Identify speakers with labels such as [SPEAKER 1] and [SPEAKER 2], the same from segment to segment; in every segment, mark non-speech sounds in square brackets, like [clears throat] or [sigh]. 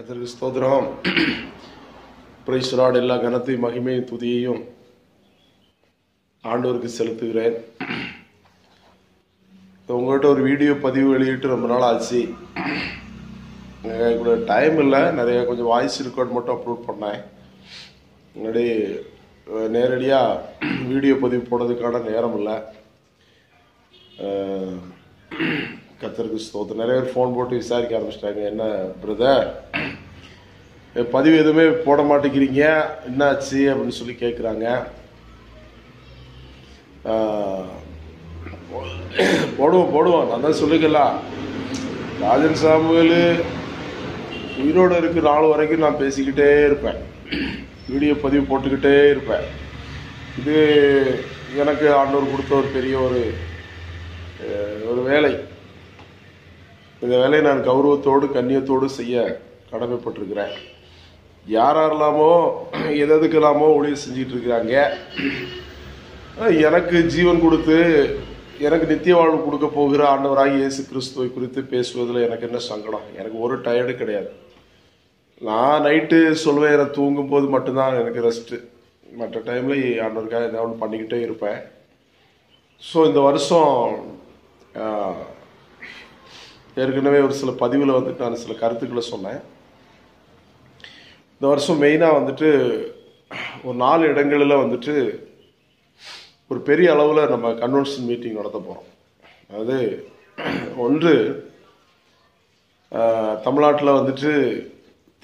[SPEAKER 1] கத்தருக்கு ஸ்தோத்திரம். பிரைஸ்வராட் எல்லா கனத்தையும் மகிமையும் துதியையும் ஆண்டவருக்கு செலுத்துகிறேன். உங்கள்கிட்ட ஒரு வீடியோ பதிவு வெளியிட்டு ரொம்ப நாள் ஆச்சு. கூட டைம் இல்லை. நிறைய கொஞ்சம் வாய்ஸ் ரெக்கார்ட் மட்டும் அப்லோட் பண்ணேன். முன்னாடி நேரடியாக வீடியோ பதிவு போடுறதுக்கான நேரம் இல்லை. கத்திரிக்கு ஸ்தோத்திரம். நிறைய பேர் ஃபோன் போட்டு விசாரிக்க ஆரம்பிச்சிட்டாங்க. என்ன பிரதர் பதிவு எதுவுமே போட மாட்டேங்கிறீங்க. என்னாச்சு அப்படின்னு சொல்லி கேட்குறாங்க போடுவோம் போடுவோம். நான் தான் சொல்லிக்கலாம் ராஜன் சாமுவேல் உயிரோடு இருக்க நாள் வரைக்கும் நான் பேசிக்கிட்டே இருப்பேன். வீடியோ பதிவு போட்டுக்கிட்டே இருப்பேன். இது எனக்கு ஆண்டவர் கொடுத்த ஒரு பெரிய ஒரு ஒரு வேலை. இந்த வேலையை நான் கௌரவத்தோடு கண்ணியத்தோடு செய்ய கடமைப்பட்டிருக்கிறேன். யாரெல்லாமோ [clears throat] எதெதுக்கெல்லாமோ எதுக்கெல்லாமோ ஊழியர் செஞ்சிட்டு இருக்கிறாங்க எனக்கு ஜீவன் கொடுத்து எனக்கு நித்திய வாழ்வு கொடுக்க போகிற ஆண்டவராக இயேசு கிறிஸ்துவை குறித்து பேசுவதில் எனக்கு என்ன சங்கடம்? எனக்கு ஒரு டயர்டு கிடையாது. நான் நைட்டு சொல்வேன் எனக்கு தூங்கும் போது மட்டும்தான் எனக்கு ரெஸ்ட்டு. மற்ற டைமில் ஆண்டவருக்காக ஏதாவது ஒன்று பண்ணிக்கிட்டே இருப்பேன். ஸோ இந்த வருஷம் ஏற்கனவே ஒரு சில பதிவில் வந்துட்டு நான் சில கருத்துக்களை சொன்னேன். இந்த வருஷம் மெயினாக வந்துட்டு ஒரு நாலு இடங்களில் வந்துட்டு ஒரு பெரிய அளவில் நம்ம கன்வென்ஷன் மீட்டிங் நடத்த போகிறோம் அதாவது ஒன்று தமிழ்நாட்டில் வந்துட்டு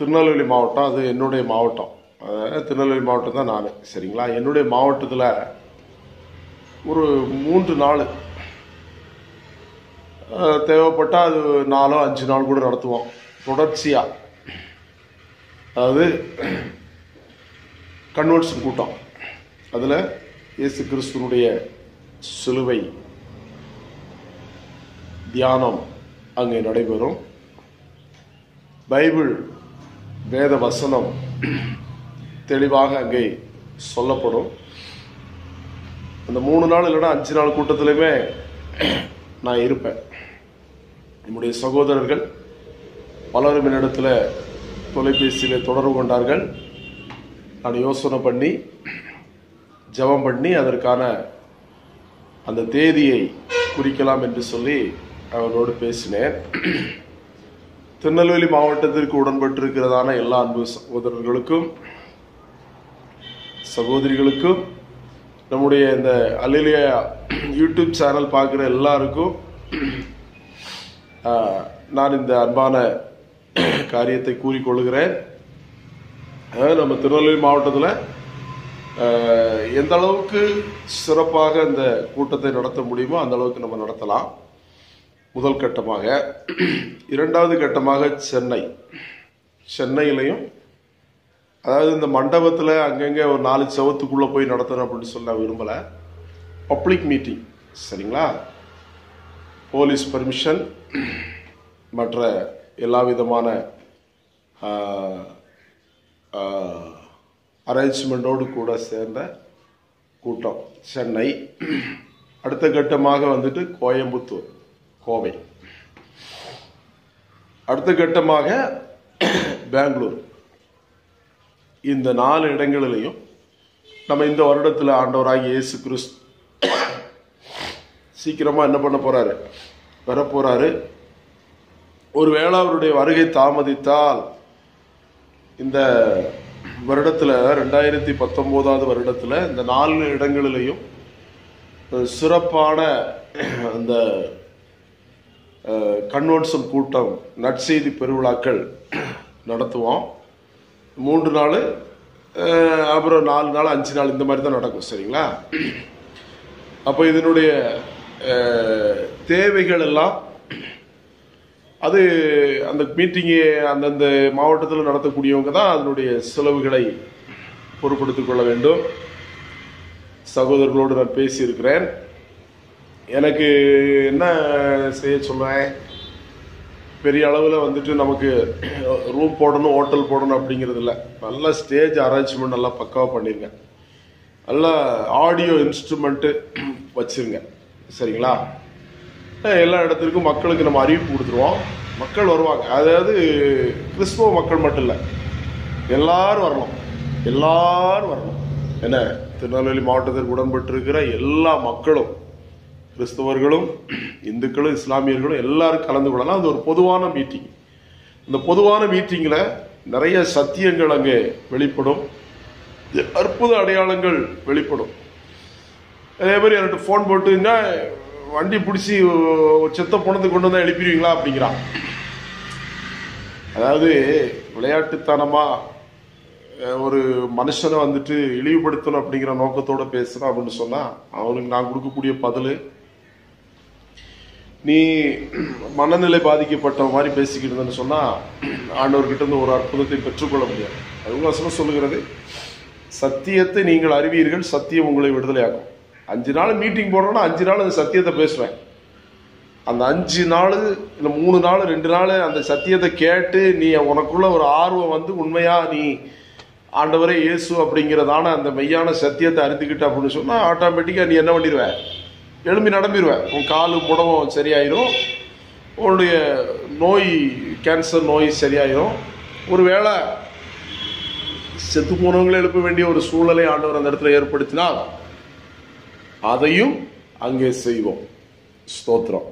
[SPEAKER 1] திருநெல்வேலி மாவட்டம் அது என்னுடைய மாவட்டம். அதாவது திருநெல்வேலி மாவட்டம் தான் நான். சரிங்களா? என்னுடைய மாவட்டத்தில் ஒரு மூன்று நாள் தேவைப்பட்டால் அது நாலோ அஞ்சு நாள் கூட நடத்துவோம். தொடர்ச்சியாக அதாவது கன்வென்ஷன் கூட்டம். அதில் இயேசு கிறிஸ்துவனுடைய சிலுவை தியானம் அங்கே நடைபெறும். பைபிள் வேத வசனம் தெளிவாக அங்கே சொல்லப்படும். அந்த மூணு நாள் இல்லைன்னா அஞ்சு நாள் கூட்டத்திலையுமே நான் இருப்பேன். நம்முடைய சகோதரர்கள் பலரும் என்னிடத்தில் தொலைபேசியில் தொடர்பு கொண்டார்கள். நான் யோசனை பண்ணி ஜெபம் பண்ணி அதற்கான அந்த தேதியை குறிக்கலாம் என்று சொல்லி அவரோடு பேசினேன். திருநெல்வேலி மாவட்டத்திற்கு உடன்பட்டிருக்கிறதான எல்லா அன்பு சகோதரர்களுக்கும் சகோதரிகளுக்கும் நம்முடைய இந்த அலிலியா யூடியூப் சேனல் பார்க்குற எல்லாருக்கும் நான் இந்த அன்பான [clears throat] காரியத்தை கூறிக்கொள்கிறேன் அதாவது நம்ம திருநெல்வேலி மாவட்டத்தில் எந்த அளவுக்கு சிறப்பாக இந்த கூட்டத்தை நடத்த முடியுமோ அந்த அளவுக்கு நம்ம நடத்தலாம். முதல் கட்டமாக [clears throat] இரண்டாவது கட்டமாக சென்னை. சென்னையிலையும் அதாவது இந்த மண்டபத்தில் அங்கங்கே ஒரு நாலு செவத்துக்குள்ளே போய் நடத்தணும் அப்படின்னு சொல்ல விரும்பலை. பப்ளிக் மீட்டிங் சரிங்களா? போலீஸ் பர்மிஷன் மற்ற எல்லா விதமான அரேஞ்ச்மெண்ட்டோடு கூட சேர்ந்த கூட்டம். சென்னை. அடுத்த கட்டமாக வந்துட்டு கோயம்புத்தூர் கோவை. அடுத்த கட்டமாக பெங்களூர். இந்த நாலு இடங்களிலையும் நம்ம இந்த வருடத்தில் ஆண்டவராக இயேசு கிறிஸ்து சீக்கிரமாக என்ன பண்ண போகிறாரு வர ஒருவேளை அவருடைய வருகை தாமதித்தால் இந்த வருடத்தில் ரெண்டாயிரத்தி பத்தொம்போதாவது வருடத்தில் இந்த நாலு இடங்களிலையும் சிறப்பான அந்த கன்வென்ஷன் கூட்டம் நற்செய்தி பெருவிழாக்கள் நடத்துவோம். மூன்று நாள் அப்புறம் நாலு நாள் அஞ்சு நாள் இந்த மாதிரி தான் நடக்கும் சரிங்களா? அப்போ இதனுடைய தேவைகள் எல்லாம் அது அந்த மீட்டிங்கு அந்தந்த மாவட்டத்தில் நடத்தக்கூடியவங்க தான் அதனுடைய செலவுகளை பொருட்படுத்திக் கொள்ள வேண்டும். சகோதரர்களோடு நான் பேசியிருக்கிறேன். எனக்கு என்ன செய்ய சொல்றேன்? பெரிய அளவில் வந்துட்டு நமக்கு ரூம் போடணும் ஹோட்டல் போடணும் அப்படிங்கிறது இல்லை. நல்லா ஸ்டேஜ் அரேஞ்ச்மெண்ட் நல்லா பக்காவாக பண்ணிடுங்க நல்லா ஆடியோ இன்ஸ்ட்ருமெண்ட்டு வச்சுருங்க. சரிங்களா? எல்லா இடத்திற்கும் மக்களுக்கு நம்ம அறிவிப்பு கொடுத்துருவோம். மக்கள் வருவாங்க. அதாவது கிறிஸ்துவ மக்கள் மட்டும் இல்லை எல்லாரும் வரணும். எல்லாரும் வரணும். என்ன? திருநெல்வேலி மாவட்டத்திற்கு உடன்பட்டிருக்கிற எல்லா மக்களும் கிறிஸ்தவர்களும் இந்துக்களும் இஸ்லாமியர்களும் எல்லாரும் கலந்து கொள்ளலாம். அது ஒரு பொதுவான மீட்டிங் இந்த பொதுவான மீட்டிங்கில் நிறைய சத்தியங்கள் அங்கே வெளிப்படும். அற்புத அடையாளங்கள் வெளிப்படும். அதே மாதிரி எனக்கு ஃபோன் போட்டுங்க வண்டி பிடிச்சி ஒரு செத்த பணத்தை கொண்டு வந்தால் எழுப்பிடுவீங்களா அப்படிங்கிறான் அதாவது விளையாட்டுத்தனமா ஒரு மனுஷனை வந்துட்டு இழிவுபடுத்தணும் அப்படிங்கிற நோக்கத்தோட பேசுகிறோம் அப்படின்னு சொன்னால் அவனுக்கு நான் கொடுக்கக்கூடிய பதில் நீ மனநிலை பாதிக்கப்பட்ட மாதிரி பேசிக்கிட்டு இருந்தேன்னு சொன்னால் ஆண்டவர்கிட்ட இருந்து ஒரு அற்புதத்தை பெற்றுக்கொள்ள முடியாது. அது வசனம் சொல்லுகிறது சத்தியத்தை நீங்கள் அறிவீர்கள் சத்தியம் உங்களை விடுதலையாகும் அஞ்சு நாள் மீட்டிங் போடுறோன்னா அஞ்சு நாள் அந்த சத்தியத்தை பேசுவேன். அந்த அஞ்சு நாள் இல்லை மூணு நாள் ரெண்டு நாள் அந்த சத்தியத்தை கேட்டு நீ உனக்குள்ள ஒரு ஆர்வம் வந்து உண்மையாக நீ ஆண்டவரே இயேசு அப்படிங்கிறதான அந்த மெய்யான சத்தியத்தை அறிந்துக்கிட்ட அப்படின்னு சொன்னால் ஆட்டோமேட்டிக்காக நீ என்ன பண்ணிடுவேன் எழும்பி நடம்பிடுவேன் உன் காலு புடவம் சரியாயிரும். உன்னுடைய நோய் கேன்சர் நோய் சரியாயிரும். ஒரு வேளை செத்து போனவங்களை எழுப்ப வேண்டிய ஒரு சூழலை ஆண்டவர் அந்த இடத்துல ஏற்படுத்தினால் அதையும் அங்கே செய்வோம். ஸ்தோத்திரம்.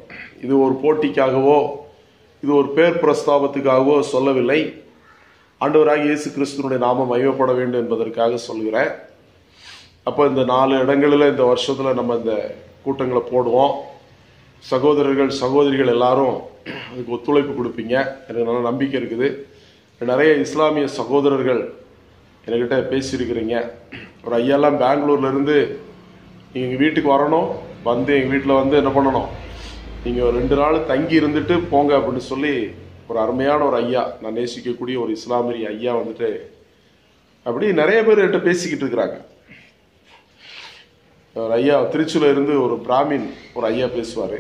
[SPEAKER 1] இது ஒரு போட்டிக்காகவோ இது ஒரு பேர் பிரஸ்தாபத்துக்காகவோ சொல்லவில்லை. ஆண்டவராக இயேசு கிறிஸ்துனுடைய நாமம் மையப்பட வேண்டும் என்பதற்காக சொல்கிறேன். அப்போ இந்த நாலு இடங்களில் இந்த வருஷத்தில் நம்ம இந்த கூட்டங்களை போடுவோம். சகோதரர்கள் சகோதரிகள் எல்லாரும் அதுக்கு ஒத்துழைப்பு கொடுப்பீங்க. எனக்கு நல்ல நம்பிக்கை இருக்குது. நிறைய இஸ்லாமிய சகோதரர்கள் என்கிட்ட பேசியிருக்கிறீங்க. ஒரு ஐயாலாம் பெங்களூர்லேருந்து நீங்கள் எங்கள் வீட்டுக்கு வரணும் வந்து எங்கள் வீட்டில் வந்து என்ன பண்ணணும்? நீங்கள் ஒரு ரெண்டு நாள் தங்கி இருந்துட்டு போங்க அப்படின்னு சொல்லி ஒரு அருமையான ஒரு ஐயா நான் நேசிக்கக்கூடிய ஒரு இஸ்லாமிய ஐயா வந்துட்டு அப்படி நிறைய பேர் என்கிட்ட பேசிக்கிட்டு இருக்கிறாங்க. ஒரு ஐயா திருச்சியில் இருந்து ஒரு பிராமின் ஒரு ஐயா பேசுவார்.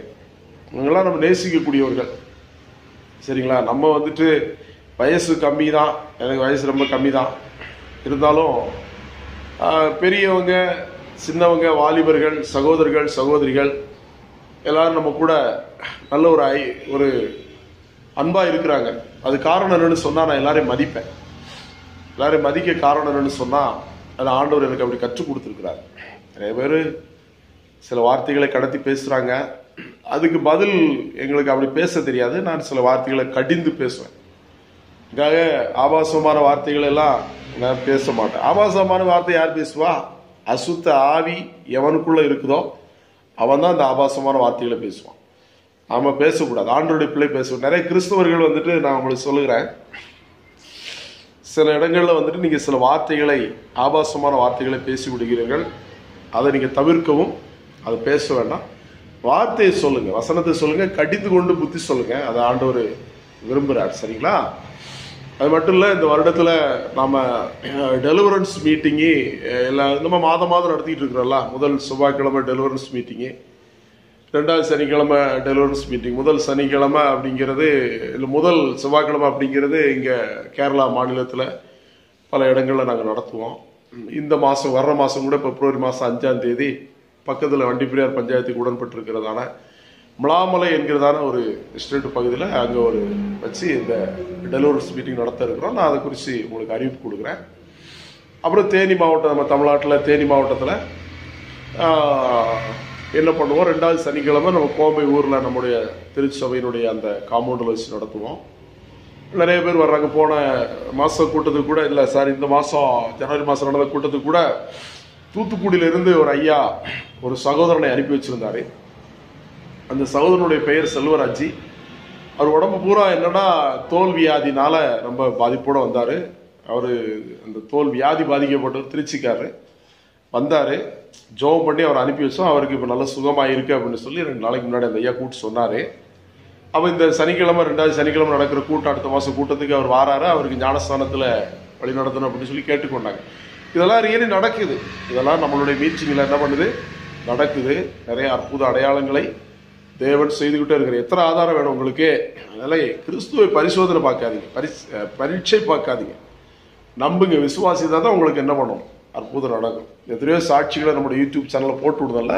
[SPEAKER 1] இவங்கெல்லாம் நம்ம நேசிக்கக்கூடியவர்கள். சரிங்களா? நம்ம வந்துட்டு வயசு கம்மி தான் எனக்கு வயசு ரொம்ப கம்மி தான் இருந்தாலும் பெரியவங்க சின்னவங்க வாலிபர்கள் சகோதரர்கள் சகோதரிகள் எல்லாரும் நம்ம கூட நல்ல ஒரு ஐ ஒரு அன்பாக இருக்கிறாங்க. அது காரணம் என்னன்னு சொன்னால் நான் எல்லாரையும் மதிப்பேன். எல்லாரையும் மதிக்க காரணம் என்னன்னு சொன்னால் அது ஆண்டவர் எனக்கு அப்படி கற்றுக் கொடுத்துருக்குறாரு. நிறைய பேர் சில வார்த்தைகளை கடத்தி பேசுகிறாங்க அதுக்கு பதில் எங்களுக்கு அப்படி பேச தெரியாது. நான் சில வார்த்தைகளை கடிந்து பேசுவேன். இதுக்காக ஆபாசமான வார்த்தைகள் எல்லாம் நான் பேச மாட்டேன். ஆபாசமான வார்த்தை யார் பேசுவா? அசுத்த ஆவி எவனுக்குள்ளே இருக்குதோ அவன் தான் அந்த ஆபாசமான வார்த்தைகளை பேசுவான். நாம் பேசக்கூடாது. ஆண்டோடைய பிள்ளை பேசுவோம் நிறைய கிறிஸ்தவர்கள் வந்துட்டு நான் உங்களுக்கு சொல்லுகிறேன். சில இடங்களில் வந்துட்டு நீங்கள் சில வார்த்தைகளை ஆபாசமான வார்த்தைகளை பேசி விடுகிறீர்கள். அதை நீங்கள் தவிர்க்கவும் அதை பேச வேண்டாம். வார்த்தையை சொல்லுங்கள் வசனத்தை சொல்லுங்கள் கடிந்து கொண்டு புத்தி சொல்லுங்கள் அதை ஆண்டவர் விரும்புகிறார் சரிங்களா? அது மட்டும் இல்லை இந்த வருடத்தில் நாம் டெலிவரன்ஸ் மீட்டிங்கு எல்லா நம்ம மாதம் மாதம் நடத்திட்டு இருக்கிறோம்ல முதல் செவ்வாய்க்கிழமை டெலிவரன்ஸ் மீட்டிங்கு ரெண்டாவது சனிக்கிழமை டெலிவரன்ஸ் மீட்டிங் முதல் சனிக்கிழமை அப்படிங்கிறது இல்லை முதல் செவ்வாய்க்கிழமை அப்படிங்கிறது இங்கே கேரளா மாநிலத்தில் பல இடங்களில் நாங்கள் நடத்துவோம். இந்த மாதம் வர்ற மாதம் கூட பிப்ரவரி மாதம் அஞ்சாம் தேதி பக்கத்தில் வண்டிப்பிரியார் பஞ்சாயத்துக்கு உடன்பட்டு முலாமலை மிளாமலை என்கிறதான ஒரு எஸ்டேட் பகுதியில் அங்கே ஒரு வச்சு இந்த டெலிவரிஸ் மீட்டிங் நடத்த இருக்கிறோம் நான் அதை குறித்து உங்களுக்கு அறிவிப்பு கொடுக்குறேன். அப்புறம் தேனி மாவட்டம் நம்ம தமிழ்நாட்டில் தேனி மாவட்டத்தில் என்ன பண்ணுவோம்? ரெண்டாவது சனிக்கிழமை நம்ம கோம்பை ஊரில் நம்முடைய திருச்சபையினுடைய அந்த காம்பவுண்டில் வச்சு நடத்துவோம். நிறைய பேர் வர்றாங்க. போன மாதம் கூட்டத்துக்கு கூட இல்லை சார் இந்த மாதம் ஜனவரி மாதம் நடந்த கூட்டத்துக்கு கூட தூத்துக்குடியிலிருந்து ஒரு ஐயா ஒரு சகோதரனை அனுப்பி வச்சுருந்தாரு. அந்த சகோதரனுடைய பெயர் செல்வராஜி. அவர் உடம்பு பூரா என்னன்னா தோல் வியாதினால ரொம்ப பாதிப்போடு வந்தார். அவர் அந்த தோல் வியாதி பாதிக்கப்பட்டவர் திருச்சிக்காரு வந்தார். ஜோம் பண்ணி அவர் அனுப்பி வச்சோம். அவருக்கு இப்போ நல்ல சுகமாக இருக்குது அப்படின்னு சொல்லி ரெண்டு நாளைக்கு முன்னாடி அந்த ஐயா கூப்பிட்டு சொன்னார். அவர் இந்த சனிக்கிழமை ரெண்டாவது சனிக்கிழமை நடக்கிற கூட்டம் அடுத்த மாதம் கூட்டத்துக்கு அவர் வாராரு. அவருக்கு ஞானஸ்தானத்தில் வழி நடத்தணும் அப்படின்னு சொல்லி கேட்டுக்கொண்டாங்க. இதெல்லாம் ரியலி நடக்குது. இதெல்லாம் நம்மளுடைய மீட்டிங்கில் என்ன பண்ணுது? நடக்குது. நிறைய அற்புத அடையாளங்களை தேவன் செய்துக்கிட்டே இருக்கிற எத்தனை ஆதாரம் வேணும் உங்களுக்கு? அதனால கிறிஸ்துவை பரிசோதனை பார்க்காதீங்க. பரிஸ் பரீட்சை பார்க்காதீங்க. நம்புங்க விசுவாசி தான் உங்களுக்கு என்ன பண்ணும்? அற்புதம் நடக்கும் எத்தனையோ சாட்சிகளை நம்மளோட யூடியூப் சேனலில் போட்டு விடுதல்ல?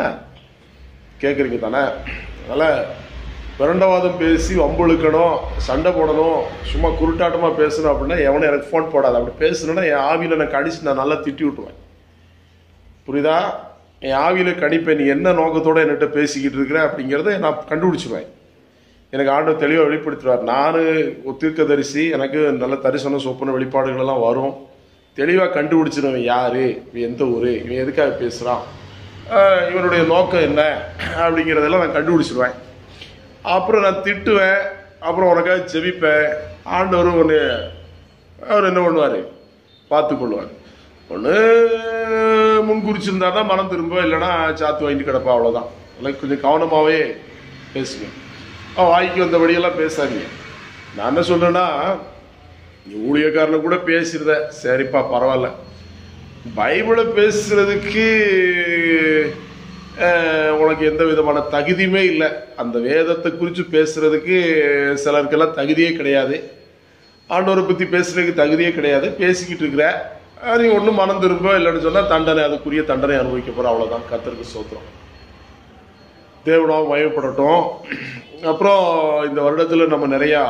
[SPEAKER 1] கேட்குறீங்க தானே? அதனால் பிரண்டவாதம் பேசி வம்புழுக்கணும் சண்டை போடணும் சும்மா குருட்டாட்டமாக பேசணும் அப்படின்னா எவனும் எனக்கு ஃபோன் போடாது. அப்படி பேசணுன்னா என் ஆவியில் எனக்கு அடித்து நான் நல்லா திட்டி விட்டுருவேன். புரியுதா? என் ஆவியில் கணிப்பேன் நீ என்ன நோக்கத்தோடு என்கிட்ட பேசிக்கிட்டு இருக்கிற அப்படிங்கிறத நான் கண்டுபிடிச்சிருவேன். எனக்கு ஆண்டவர் தெளிவாக வெளிப்படுத்துவார் நான் தீர்க்க தரிசி எனக்கு நல்ல தரிசனம் சொப்பன வெளிப்பாடுகளெல்லாம் வரும். தெளிவாக கண்டுபிடிச்சிருவேன். யார்? இவன் எந்த ஊர்? இவன் எதுக்காக பேசுகிறான் இவனுடைய நோக்கம் என்ன? அப்படிங்கிறதெல்லாம் நான் கண்டுபிடிச்சிருவேன். அப்புறம் நான் திட்டுவேன். அப்புறம் உனக்காக ஜெபிப்பேன். ஆண்டவரும் ஒன்று அவர் என்ன பண்ணுவார்? பார்த்து ஒன்று முன்குறிச்சிருந்தா தான் மனம் திரும்ப இல்லைன்னா சாத்து வாங்கிட்டு கிடப்பா அவ்வளோதான் எல்லாம் கொஞ்சம் கவனமாகவே பேசுங்க. அவன் வாய்க்கு வந்தபடியெல்லாம் பேசாதீங்க. நான் என்ன சொல்றேன்னா நீ ஊழியக்காரனை கூட பேசிருத. சரிப்பா பரவாயில்ல. பைபிளை பேசுறதுக்கு உனக்கு எந்த விதமான தகுதியுமே இல்லை. அந்த வேதத்தை குறித்து பேசுறதுக்கு சிலருக்கெல்லாம் தகுதியே கிடையாது. ஆண்டவரை பற்றி பேசுறதுக்கு தகுதியே கிடையாது. பேசிக்கிட்டு இருக்கிற நீ ஒன்றும் மனம் திரும்ப இல்லைன்னு சொன்னால் தண்டனை அதுக்குரிய தண்டனை அனுபவிக்க போகிற அவ்வளோதான் கத்தருக்கு சோத்திரம் தேவனாவும் மயப்படட்டும் அப்புறம் இந்த வருடத்தில் நம்ம நிறையா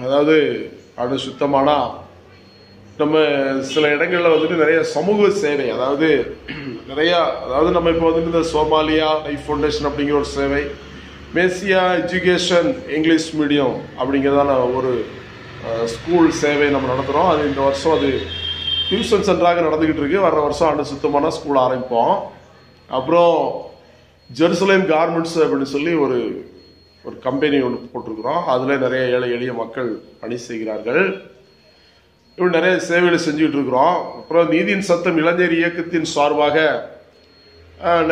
[SPEAKER 1] அதாவது அது சுத்தமானா நம்ம சில இடங்களில் வந்துட்டு நிறைய சமூக சேவை அதாவது நிறையா அதாவது நம்ம இப்போ வந்துட்டு இந்த சோமாலியா லைஃப் ஃபவுண்டேஷன் அப்படிங்கிற ஒரு சேவை மேசியா எஜுகேஷன் இங்கிலீஷ் மீடியம் அப்படிங்கிறதான ஒரு ஸ்கூல் சேவை நம்ம நடத்துகிறோம் அது இந்த வருஷம் அது டியூஷன் சென்டராக நடந்துக்கிட்டு இருக்கு. வர்ற வருஷம் ஆண்டு சுத்தமான ஸ்கூல் ஆரம்பிப்போம். அப்புறம் ஜெருசலேம் கார்மெண்ட்ஸ் அப்படின்னு சொல்லி ஒரு ஒரு கம்பெனி ஒன்று போட்டிருக்கிறோம். அதில் நிறைய ஏழை எளிய மக்கள் பணி செய்கிறார்கள். இப்படி நிறைய சேவைகளை செஞ்சுக்கிட்டு இருக்கிறோம். அப்புறம் நீதியின் சத்தம் இளைஞர் இயக்கத்தின் சார்பாக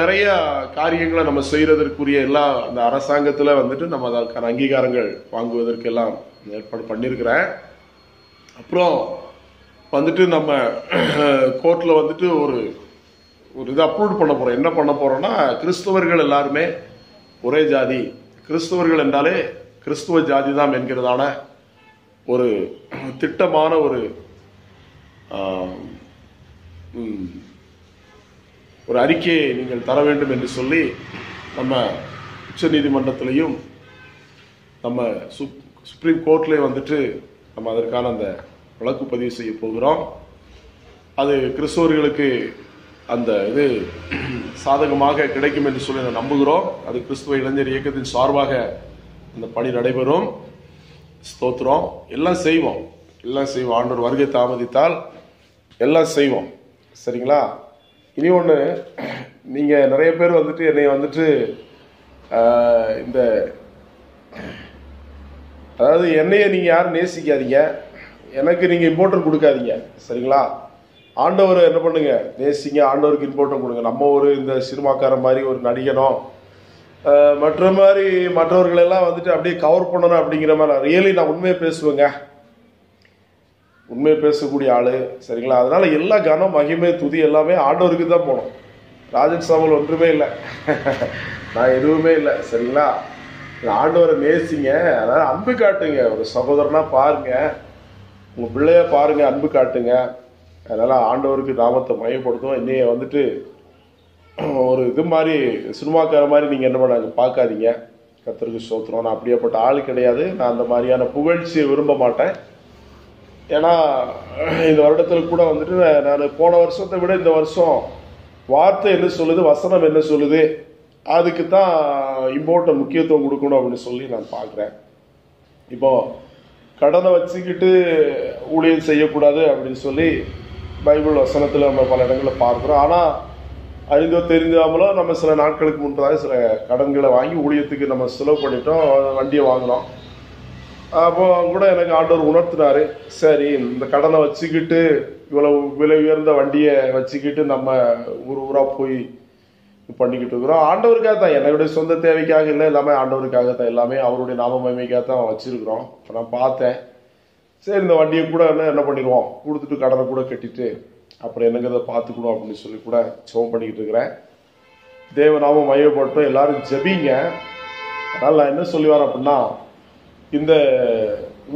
[SPEAKER 1] நிறைய காரியங்களை நம்ம செய்கிறதற்குரிய எல்லா அந்த அரசாங்கத்தில் வந்துட்டு நம்ம அதற்கான அங்கீகாரங்கள் வாங்குவதற்கெல்லாம் ஏற்பாடு பண்ணியிருக்கிறேன். அப்புறம் வந்துட்டு நம்ம கோர்ட்டில் வந்துட்டு ஒரு ஒரு இது அப்ரூவ் பண்ண போகிறோம் என்ன பண்ண போகிறோன்னா கிறிஸ்தவர்கள் எல்லாருமே ஒரே ஜாதி. கிறிஸ்தவர்கள் என்றாலே கிறிஸ்துவ ஜாதி தான் என்கிறதான ஒரு திட்டமான ஒரு ஒரு அறிக்கையை நீங்கள் தர வேண்டும் என்று சொல்லி நம்ம உச்ச நீதிமன்றத்திலையும் நம்ம சுப் சுப்ரீம் கோர்ட்லேயும் வந்துட்டு நம்ம அதற்கான அந்த வழக்கு பதிவு செய்ய போகிறோம். அது கிறிஸ்தவர்களுக்கு அந்த இது சாதகமாக கிடைக்கும் என்று சொல்லி நான் நம்புகிறோம். அது கிறிஸ்துவ இளைஞர் இயக்கத்தின் சார்பாக அந்த பணி நடைபெறும். ஸ்தோத்திரம். எல்லாம் செய்வோம். எல்லாம் செய்வோம். ஆண்டோர் வருகை தாமதித்தால் எல்லாம் செய்வோம். சரிங்களா? இனி ஒன்று நீங்கள் நிறைய பேர் வந்துட்டு என்னை வந்துட்டு இந்த அதாவது என்னையை நீங்கள் யாரும் நேசிக்காதீங்க. எனக்கு நீங்கள் இம்போர்ட்டர் கொடுக்காதீங்க. சரிங்களா? ஆண்டவரை என்ன பண்ணுங்க? நேசிங்க ஆண்டவருக்கு இம்போர்ட்டர் கொடுங்க. நம்ம ஒரு இந்த சினிமாக்காரன் மாதிரி ஒரு நடிகனும் மற்ற மாதிரி மற்றவர்களெல்லாம் வந்துட்டு அப்படியே கவர் பண்ணணும் அப்படிங்கிற மாதிரி நான் ரியலி நான் உண்மையை பேசுவேங்க. உண்மையை பேசக்கூடிய ஆள் சரிங்களா? அதனால் எல்லா கனம் மகிமை துதி எல்லாமே ஆண்டவருக்கு தான் போகணும். ராஜன் சாமல் ஒன்றுமே இல்லை. [laughs] நான் எதுவுமே இல்லை சரிங்களா? ஆண்டவரை நேசிங்க. அதனால் அன்பு காட்டுங்க. ஒரு சகோதரனாக பாருங்கள் உங்க பிள்ளைய பாருங்க அன்பு காட்டுங்க. அதனால ஆண்டவருக்கு நாமத்தை மையப்படுத்தும் இன்னைய வந்துட்டு ஒரு இது மாதிரி சினிமாக்கார மாதிரி நீங்கள் என்ன பண்ணாங்க? பார்க்காதீங்க. கத்தருக்கு சோத்துறோம் நான் அப்படியேப்பட்ட ஆள் கிடையாது. நான் அந்த மாதிரியான புகழ்ச்சியை விரும்ப மாட்டேன். ஏன்னா இந்த வருடத்தில் கூட வந்துட்டு நான் போன வருஷத்தை விட இந்த வருஷம் வார்த்தை என்ன சொல்லுது வசனம் என்ன சொல்லுது அதுக்கு தான் இம்பார்ட்டன் முக்கியத்துவம் கொடுக்கணும் அப்படின்னு சொல்லி நான் பார்க்குறேன். இப்போது கடனை வச்சுக்கிட்டு ஊழியம் செய்யக்கூடாது அப்படின்னு சொல்லி பைபிள் வசனத்தில் நம்ம பல இடங்களில் பார்க்குறோம். ஆனால் அறிந்தோ தெரிஞ்சாமலோ நம்ம சில நாட்களுக்கு முன்பதாக சில கடன்களை வாங்கி ஊழியத்துக்கு நம்ம செலவு பண்ணிட்டோம் வண்டியை வாங்கினோம் அப்போ கூட எனக்கு ஆண்டவர் உணர்த்தினார். சரி இந்த கடனை வச்சுக்கிட்டு இவ்வளவு விலை உயர்ந்த வண்டியை வச்சுக்கிட்டு நம்ம ஊர் ஊராக போய் பண்ணிக்கிட்டு இருக்கிறோம் ஆண்டவருக்காக தான் என்னுடைய சொந்த தேவைக்காக இல்லை எல்லாமே ஆண்டவருக்காக தான் எல்லாமே அவருடைய நாம மகிமைக்காக தான் வச்சிருக்கிறோம். இப்போ நான் பார்த்தேன். சரி இந்த வண்டியை கூட என்ன என்ன பண்ணிடுவோம்? கொடுத்துட்டு கடனை கூட கட்டிட்டு அப்புறம் என்னங்கிறத பார்த்துக்கணும் அப்படின்னு சொல்லி கூட சோம் பண்ணிக்கிட்டு இருக்கிறேன் தேவ நாம மையப்பட்டோம் எல்லாரும் ஜெபிங்க. அதனால் நான் என்ன சொல்லி வரேன் அப்படின்னா இந்த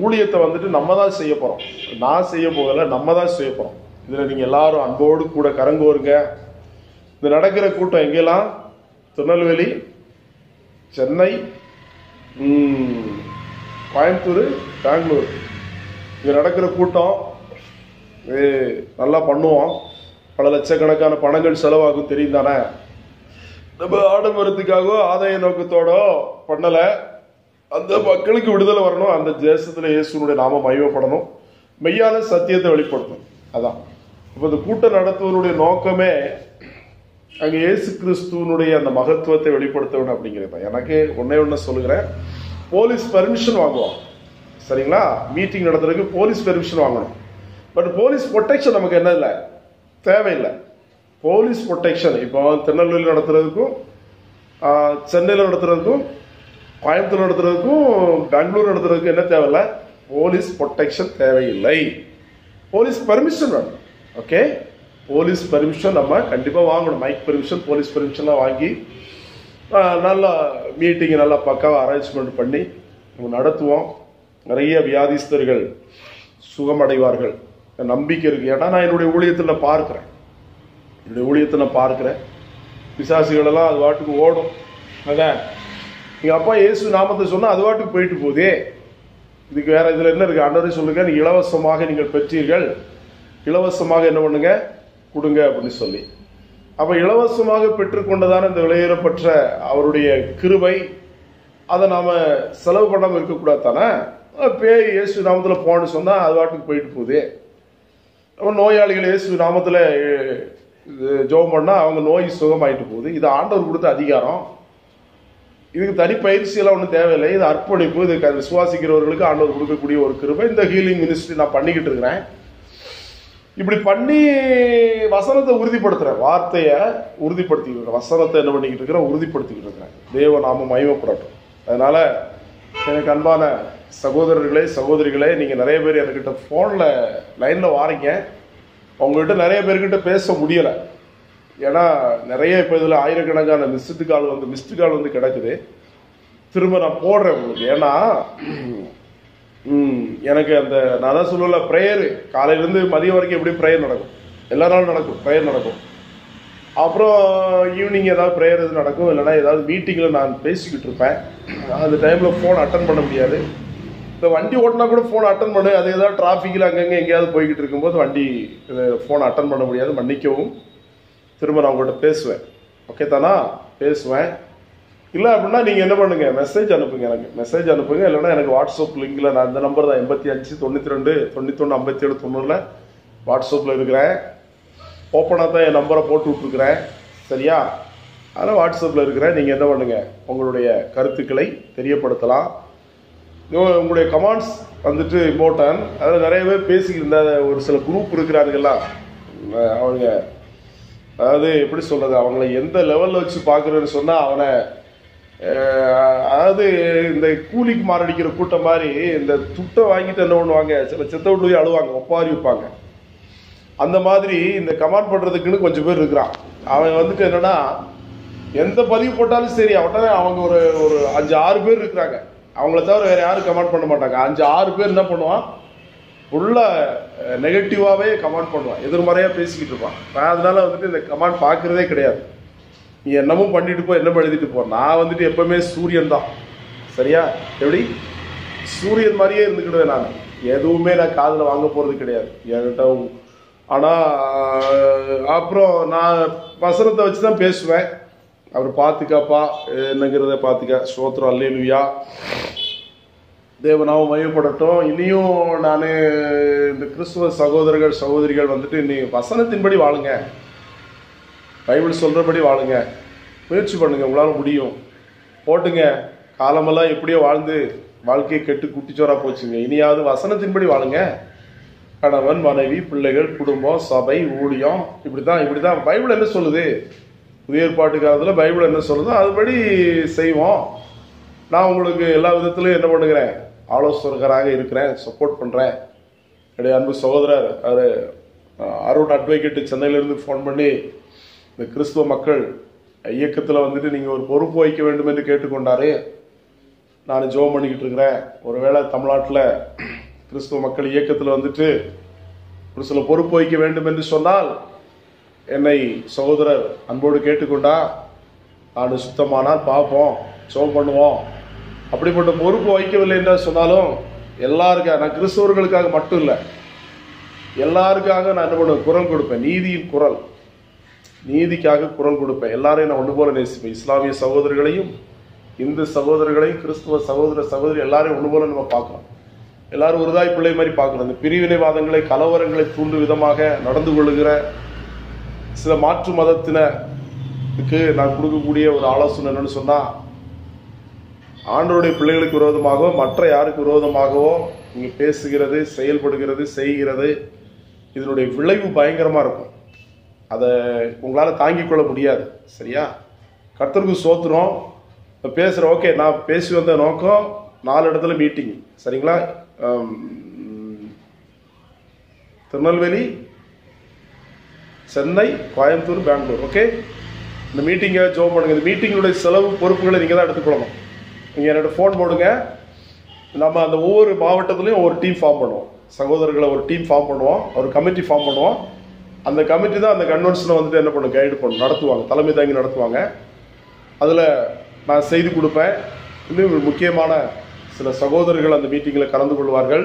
[SPEAKER 1] ஊழியத்தை வந்துட்டு நம்ம தான் செய்ய போகிறோம் நான் செய்ய போகல நம்ம தான் செய்ய போகிறோம் இதில் நீங்கள் எல்லாரும் அன்போடு கூட கரங்கோருங்க. இந்த நடக்கிற கூட்டம் எங்கெல்லாம்? திருநெல்வேலி சென்னை கோயம்புத்தூர் பெங்களூர். இங்கே நடக்கிற கூட்டம் நல்லா பண்ணுவோம். பல லட்சக்கணக்கான பணங்கள் செலவாகும் தெரியும் தானே? நம்ம ஆடம்பரத்துக்காக ஆதாய நோக்கத்தோட பண்ணல. அந்த மக்களுக்கு விடுதலை வரணும். அந்த தேசத்துல இயேசுனுடைய நாம மகிமைப்படணும். மெய்யான சத்தியத்தை வெளிப்படுத்தணும். அதான். இப்போ இந்த கூட்டம் நடத்துவதனுடைய நோக்கமே அங்கே இயேசு கிறிஸ்துவனுடைய அந்த மகத்துவத்தை வெளிப்படுத்த வேணும் அப்படிங்கிறப்ப எனக்கு ஒன்றே ஒன்று சொல்லுகிறேன். போலீஸ் பெர்மிஷன் வாங்குவோம். சரிங்களா? மீட்டிங் நடத்துறதுக்கு போலீஸ் பெர்மிஷன் வாங்கணும். பட் போலீஸ் ப்ரொடெக்ஷன் நமக்கு என்ன இல்லை? தேவையில்லை. போலீஸ் ப்ரொடெக்ஷன் இப்போ திருநெல்வேலியில் நடத்துறதுக்கும் சென்னையில் நடத்துறதுக்கும் கோயம்புத்தூர் நடத்துறதுக்கும் பெங்களூர் நடத்துறதுக்கும் என்ன தேவையில்லை? போலீஸ் ப்ரொடெக்ஷன் தேவையில்லை. போலீஸ் பெர்மிஷன் வேணும். ஓகே போலீஸ் பெர்மிஷன் நம்ம கண்டிப்பாக வாங்கணும். மைக் பெர்மிஷன் போலீஸ் பெர்மிஷன்லாம் வாங்கி நல்லா மீட்டிங்கை நல்லா பக்காவாக அரேஞ்ச்மெண்ட் பண்ணி நம்ம நடத்துவோம். நிறைய வியாதிஸ்தர்கள் சுகமடைவார்கள். நம்பிக்கை இருக்கு. ஏன்னா நான் என்னுடைய ஊழியத்தில் நான் பார்க்குறேன். என்னுடைய ஊழியத்தை நான் பார்க்குறேன். பிசாசுகளெல்லாம் அது வாட்டுக்கு ஓடும். அதான். எங்கள் அப்பா இயேசு நாமத்தை சொன்னால் அது வாட்டுக்கு போயிட்டு போதே இதுக்கு வேறு இதில் என்ன இருக்குது ஆண்டவரே சொல்லுங்கள் நீ இலவசமாக நீங்கள் பெற்றீர்கள். இலவசமாக என்ன பண்ணுங்கள் கொடுங்க அப்படின்னு சொல்லி. அப்போ இலவசமாக பெற்றுக்கொண்டதான இந்த விலையேறப்பட்ட அவருடைய கிருபை. அதை நாம் செலவு பண்ணாமல் இருக்கக்கூடாது தானே? பேய் இயேசு நாமத்தில் போன்னு சொன்னால் அது வாட்டுக்கு போயிட்டு போகுது. அப்போ நோயாளிகள் இயேசு நாமத்தில் ஜோம் பண்ணால் அவங்க நோய் சுகமாயிட்டு போகுது. இது ஆண்டவர் கொடுத்த அதிகாரம். இதுக்கு தனி பயிற்சியெல்லாம் ஒன்றும் தேவையில்லை. இது அர்ப்பணிப்பு இது விசுவாசிக்கிறவர்களுக்கு ஆண்டவர் கொடுக்கக்கூடிய ஒரு கிருபை. இந்த ஹீலிங் மினிஸ்ட்ரி நான் பண்ணிக்கிட்டு இருக்கிறேன். இப்படி பண்ணி வசனத்தை உறுதிப்படுத்துகிறேன் வார்த்தையை உறுதிப்படுத்திக்கிட்டு இருக்கிறேன் வசனத்தை என்ன பண்ணிக்கிட்டு இருக்கிறேன் உறுதிப்படுத்திக்கிட்டு இருக்கிறேன் தேவ நாம மயமப்படட்டும் அதனால எனக்கு அன்பான சகோதரர்களே சகோதரிகளே நீங்கள் நிறைய பேர் என்கிட்ட ஃபோனில் லைனில் வாரீங்க. உங்கள்கிட்ட நிறைய பேர்கிட்ட பேச முடியலை. ஏன்னா நிறைய இப்போ இதில் ஆயிரக்கணக்கான மிஸ்டு கால் வந்து மிஸ்டு கால் வந்து கிடக்குது. திரும்ப நான் போடுறேன் உங்களுக்கு. ஏன்னா எனக்கு அந்த நான் தான் சொல்லல ப்ரேயரு காலையிலேருந்து மதியம் வரைக்கும் எப்படி ப்ரேயர் நடக்கும். எல்லா நாளும் நடக்கும் ப்ரேயர் நடக்கும். அப்புறம் ஈவினிங் ஏதாவது ப்ரேயர் எதுவும் நடக்கும் இல்லைன்னா ஏதாவது மீட்டிங்கில் நான் பேசிக்கிட்டு இருப்பேன். அந்த டைமில் ஃபோன் அட்டன் பண்ண முடியாது. இந்த வண்டி ஓட்டினா கூட ஃபோன் அட்டன் பண்ணு. அது ஏதாவது டிராஃபிக்கில் அங்கங்கே எங்கேயாவது போய்கிட்டு இருக்கும்போது வண்டி ஃபோன் அட்டன் பண்ண முடியாது. மன்னிக்கவும். திரும்ப நான் உங்கள்கிட்ட பேசுவேன். ஓகே தானா? பேசுவேன். இல்லை அப்படின்னா நீங்கள் என்ன பண்ணுங்கள் மெசேஜ் அனுப்புங்க எனக்கு. மெசேஜ் அனுப்புங்க. இல்லைன்னா எனக்கு வாட்ஸ்அப் லிங்கில் நான் இந்த நம்பர் தான் எண்பத்தி அஞ்சு தொண்ணூற்றி ரெண்டு தொண்ணூத்தொன்று ஐம்பத்தி ஏழு தொண்ணூறில் வாட்ஸ்அப்பில் இருக்கிறேன். ஓப்பனாக தான் என் நம்பரை போட்டு விட்ருக்குறேன் சரியா? அதனால் வாட்ஸ்அப்பில் இருக்கிறேன். நீங்கள் என்ன பண்ணுங்கள் உங்களுடைய கருத்துக்களை தெரியப்படுத்தலாம். உங்களுடைய கமாண்ட்ஸ் வந்துட்டு இம்பார்ட்டன்ட் அதில் நிறைய பேர் பேசிக்கிட்டு இருந்த ஒரு சில குரூப் இருக்கிறார்களா அவங்க அதாவது எப்படி சொல்கிறது அவங்கள எந்த லெவலில் வச்சு பார்க்குறேன்னு சொன்னால் அவனை அதாவது இந்த கூலிக்கு மாரடிக்கிற கூட்டம் மாதிரி இந்த துட்டை வாங்கிட்டு என்ன பண்ணுவாங்க? சில செத்த விட்டு போய் அழுவாங்க ஒப்பாரி வைப்பாங்க. அந்த மாதிரி இந்த கமாண்ட் பண்ணுறதுக்குன்னு கொஞ்சம் பேர் இருக்கிறான். அவன் வந்துட்டு என்னன்னா எந்த பதிவு போட்டாலும் சரி அவன்கிட்ட அவங்க ஒரு ஒரு அஞ்சு ஆறு பேர் இருக்கிறாங்க. அவங்கள தவிர வேற யாரும் கமெண்ட் பண்ண மாட்டாங்க. அஞ்சு ஆறு பேர் என்ன பண்ணுவான்? ஃபுல்லாக நெகட்டிவாகவே கமெண்ட் பண்ணுவான். எதிர்மறையாக பேசிக்கிட்டு இருப்பான். நான் அதனால வந்துட்டு இந்த கமெண்ட் பார்க்குறதே கிடையாது. நீ என்னமும் பண்ணிட்டு போ என்ன எழுதிட்டு போ. நான் வந்துட்டு எப்பவுமே சூரியன் தான். சரியா? எப்படி? சூரியன் மாதிரியே இருந்துக்கிடுவேன் நான். எதுவுமே நான் காதில் வாங்க போறது கிடையாது. என்கிட்ட ஆனால் ஆனா அப்புறம் நான் வசனத்தை வச்சு தான் பேசுவேன். அவர் பார்த்துக்காப்பா என்னங்கிறத பார்த்துக்க ஸ்தோத்திரம் அல்லேலுயா. தேவனாவும் மையப்படட்டும் இனியும் நான் இந்த கிறிஸ்துவ சகோதரர்கள் சகோதரிகள் வந்துட்டு இனி வசனத்தின்படி வாழுங்க. பைபிள் சொல்கிறபடி வாழுங்க. முயற்சி பண்ணுங்கள் உங்களால் முடியும். போட்டுங்க. காலமெல்லாம் எப்படியோ வாழ்ந்து வாழ்க்கையை கெட்டு குட்டிச்சோராக போச்சுங்க. இனியாவது வசனத்தின்படி வாழுங்க. கணவன் மனைவி பிள்ளைகள் குடும்பம் சபை ஊழியம் இப்படி தான் பைபிள் என்ன சொல்லுது? புதிய ஏற்பாட்டு பைபிள் என்ன சொல்லுதோ அதுபடி செய்வோம். நான் உங்களுக்கு எல்லா விதத்திலும் என்ன பண்ணுகிறேன்? ஆலோசகராக இருக்கிறேன் சப்போர்ட் பண்ணுறேன் என்னுடைய அன்பு சகோதரர் அவர் அருண் அட்வொகேட்டு சென்னையிலேருந்து ஃபோன் பண்ணி இந்த கிறிஸ்துவ மக்கள் இயக்கத்தில் வந்துட்டு நீங்கள் ஒரு பொறுப்பு வைக்க வேண்டும் என்று கேட்டுக்கொண்டாரே. நான் ஜோம் பண்ணிக்கிட்டு இருக்கிறேன். ஒருவேளை தமிழ்நாட்டில் கிறிஸ்துவ மக்கள் இயக்கத்தில் வந்துட்டு ஒரு சில பொறுப்பு வைக்க வேண்டும் என்று சொன்னால் என்னை சகோதரர் அன்போடு கேட்டுக்கொண்டா நான் சுத்தமானால் பார்ப்போம் ஜோம் பண்ணுவோம். அப்படிப்பட்ட பொறுப்பு வைக்கவில்லை என்று சொன்னாலும் எல்லாருக்காக நான் கிறிஸ்தவர்களுக்காக மட்டும் இல்லை எல்லாருக்காக நான் என்ன பண்ணுவேன்? குரல் கொடுப்பேன். நீதியின் குரல். நீதிக்காக குரல் கொடுப்பேன். எல்லாரையும் நான் ஒன்று போல நேசிப்பேன். இஸ்லாமிய சகோதரர்களையும் இந்து சகோதரர்களையும் கிறிஸ்துவ சகோதர சகோதரி எல்லாரையும் ஒன்று போல நம்ம பார்க்கணும் எல்லாரும் ஒருதாய் பிள்ளை மாதிரி பார்க்கணும். இந்த பிரிவினைவாதங்களை கலவரங்களை தூண்டும் விதமாக நடந்து கொள்ளுகிற சில மாற்று மதத்தினருக்கு நான் கொடுக்கக்கூடிய ஒரு ஆலோசனை என்னன்னு சொன்னால் ஆண்டோருடைய பிள்ளைகளுக்கு விரோதமாகவோ மற்ற யாருக்கு விரோதமாகவோ நீங்கள் பேசுகிறது செயல்படுகிறது செய்கிறது இதனுடைய விளைவு பயங்கரமாக இருக்கும். அதை உங்களால் தாங்கிக் கொள்ள முடியாது. சரியா? கர்த்தருக்கு சோத்துறோம் இப்போ பேசுகிறேன் ஓகே நான் பேசி வந்த நோக்கம் நாலு இடத்துல மீட்டிங் சரிங்களா? திருநெல்வேலி சென்னை கோயம்புத்தூர் பெங்களூர் ஓகே இந்த மீட்டிங்கை ஜோ பண்ணுங்க. இந்த மீட்டிங்களுடைய செலவு பொறுப்புகளை நீங்கள் தான் எடுத்துக்கொள்ளணும் நீங்கள் என்னோட ஃபோன் போடுங்க. நம்ம அந்த ஒவ்வொரு மாவட்டத்துலேயும் ஒரு டீம் ஃபார்ம் பண்ணுவோம். சகோதரர்களை ஒரு டீம் ஃபார்ம் பண்ணுவோம். ஒரு கமிட்டி ஃபார்ம் பண்ணுவோம். அந்த கமிட்டி தான் அந்த கன்வென்ஷனை வந்துட்டு என்ன பண்ணும் கைடு பண்ணும் நடத்துவாங்க தலைமை தாங்கி நடத்துவாங்க. அதில் நான் செய்தி கொடுப்பேன். இன்னும் ஒரு முக்கியமான சில சகோதரர்கள் அந்த மீட்டிங்கில் கலந்து கொள்வார்கள்.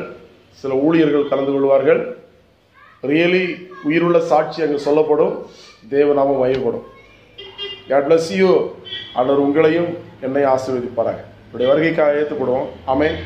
[SPEAKER 1] சில ஊழியர்கள் கலந்து கொள்வார்கள். ரியலி உயிருள்ள சாட்சி அங்கே சொல்லப்படும். தேவநாமம் மையப்படும் God bless you. ஆண்டவர் உங்களையும் என்னை ஆசீர்வதிப்பாராங்க இப்படி வருகைக்காக ஏற்றுப்படுவோம் அமேன்